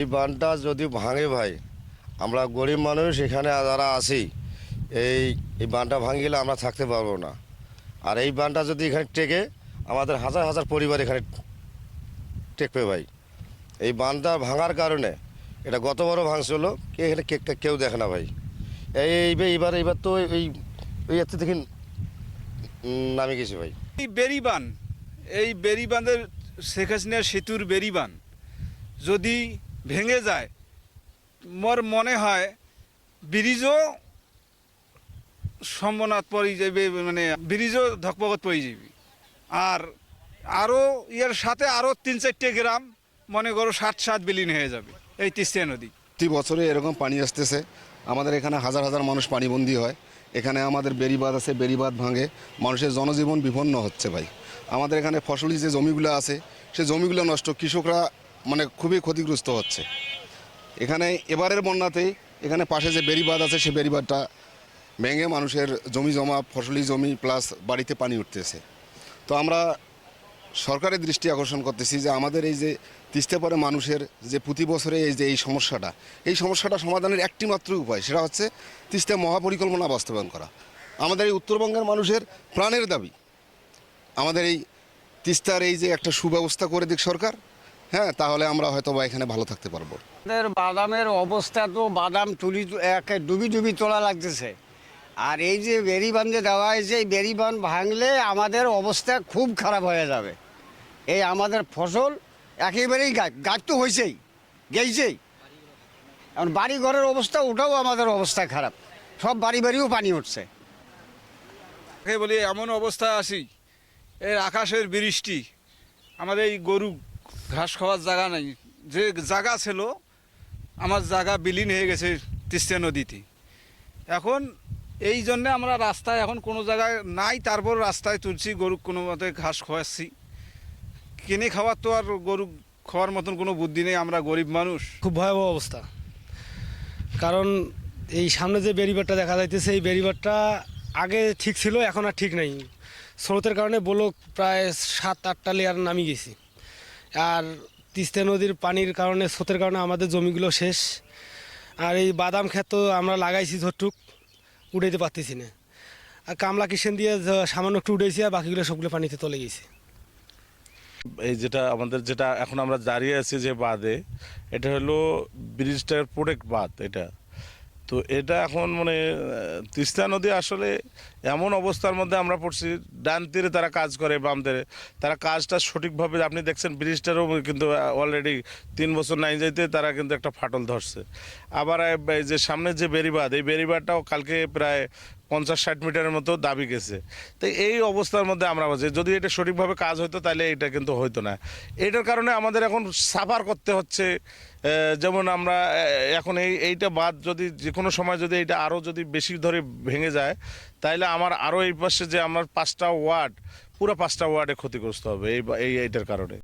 এই বানটা যদি ভাঙে ভাই, আমরা গরিব মানুষ, এখানে যারা আছি, এই এই বানটা ভাঙে গেলে আমরা থাকতে পারব না। আর এই বানটা যদি এখানে টেকে, আমাদের হাজার হাজার পরিবার এখানে টেকবে ভাই। এই বানটা ভাঙার কারণে এটা গত বড় ভাঙছিল, কে এখানে কে- কে- কেউ দেখে না ভাই। এই এইবার এইবার এইবার তো এই ওই এত দেখি নামে গেছে ভাই। এই বেরিবান এই বেরিবাঁধের শেখ হাসিনার সেতুর বেরিবান যদি ভেঙে যায়। মোর মনে হয় ব্রিজও সম্বনাথ পড়ে যাবে মানে ব্রিজও ধকপকত পড়ে যাবে আর আরও ইয়ার সাথে আরও তিন চারটে গ্রাম, মনে করো সাত সাত বিলীন হয়ে যাবে এই তিস্তা নদী। প্রতি বছরে এরকম পানি আসতেছে। আমাদের এখানে হাজার হাজার মানুষ পানিবন্দী হয়। এখানে আমাদের বেরিবাদ আছে বেরিবাদ ভাঙে। মানুষের জনজীবন বিপন্ন হচ্ছে ভাই। আমাদের এখানে ফসলি যে জমিগুলো আছে, সে জমিগুলো নষ্ট। কৃষকরা মানে খুবই ক্ষতিগ্রস্ত হচ্ছে। এখানে এবারের বন্যাতেই এখানে পাশে যে বেরিবাদ আছে, সে বেরিবাদটা ভেঙে মানুষের জমি জমা, ফসলি জমি প্লাস বাড়িতে পানি উঠতেছে। তো আমরা সরকারের দৃষ্টি আকর্ষণ করতেছি যে আমাদের এই যে তিস্তে পরে মানুষের যে প্রতি বছরে এই যে এই সমস্যাটা এই সমস্যাটা সমাধানের একটি মাত্র উপায়, সেটা হচ্ছে তিস্তে মহাপরিকল্পনা বাস্তবায়ন করা। আমাদের এই উত্তরবঙ্গের মানুষের প্রাণের দাবি, আমাদের এই তিস্তার এই যে একটা সুব্যবস্থা করে দিক সরকার হ্যাঁ তাহলে আমরা হয়তো বা এখানে ভালো থাকতে পারব। আমাদের বাদামের অবস্থা তো বাদাম তুলি একে ডুবি ডুবি তোলা লাগতেছে। আর এই যে বেরিবান্ধে দেওয়া হয়েছে এই বেরিবান ভাঙলে আমাদের অবস্থা খুব খারাপ হয়ে যাবে। এই আমাদের ফসল একেবারেই গাছ গাছ তো হয়েছেই গেইছেই। এখন বাড়ি ঘরের অবস্থা ওটাও আমাদের অবস্থা খারাপ। সব বাড়ি বাড়িও পানি উঠছে বলি এমন অবস্থা আসি এর আকাশের বৃষ্টি আমাদের এই গরু ঘাস খাওয়ার জায়গা নাই। যে জায়গা ছিল, আমার জায়গা বিলীন হয়ে গেছে তিস্তা নদীতে। এখন এই জন্যে আমরা রাস্তায় এখন কোনো জায়গায় নাই, তারপর রাস্তায় তুলছি, গরু কোনো মতে ঘাস খাওয়াচ্ছি কিনে খাওয়ার তো আর গরু খাওয়ার মতন কোনো বুদ্ধি নেই, আমরা গরিব মানুষ। খুব ভয়াবহ অবস্থা। কারণ এই সামনে যে বেরিবারটা দেখা যাইতেছে, এই বেরিবারটা আগে ঠিক ছিল, এখন আর ঠিক নেই। স্রোতের কারণে বলক প্রায় সাত, আটটা লেয়ার নামি গেছি। আর তিস্তা নদীর পানির কারণে, স্রোতের কারণে আমাদের জমিগুলো শেষ। আর এই বাদাম ক্ষেত আমরা লাগাইছি ধরটুক উঠাইতে পারতেছি না। আর কামলা কিষেন দিয়ে সামান্য একটু উঠেছি আর বাকিগুলো সবগুলো পানিতে তলে গেছে। এই যেটা আমাদের যেটা এখন আমরা দাঁড়িয়ে আছি যে বাঁধে, এটা হলো ব্রিজটার প্রোটেক্ট বাঁধ এটা। তো এটা এখন মানে তিস্তা নদী আসলে এমন অবস্থার মধ্যে আমরা পড়ছি, ডান তীরে তারা কাজ করে, বাম তীরে। তারা কাজটা সঠিকভাবে, আপনি দেখছেন ব্রিজটারও কিন্তু অলরেডি তিন বছর নাই যাইতে তারা কিন্তু একটা ফাটল ধরছে। আবার যে সামনে যে বেরিবাদ এই বেরিবাদটাও কালকে প্রায় পঞ্চাশ ষাট মিটারের মতো দাবি গেছে। তো এই অবস্থার মধ্যে আমরা আছি। যদি এটা সঠিকভাবে কাজ হতো তাহলে এটা কিন্তু হইতো না। এটার কারণে আমাদের এখন সাফার করতে হচ্ছে। যেমন আমরা এখন এই, এইটা বাদ যদি যে কোনো সময় যদি এটা আরও যদি বেশি ধরে ভেঙে যায়, তাহলে আমার আরও এই পাশে যে আমার পাঁচটা ওয়ার্ড, পুরো পাঁচটা ওয়ার্ডে ক্ষতিগ্রস্ত হবে এই, এইটার কারণে।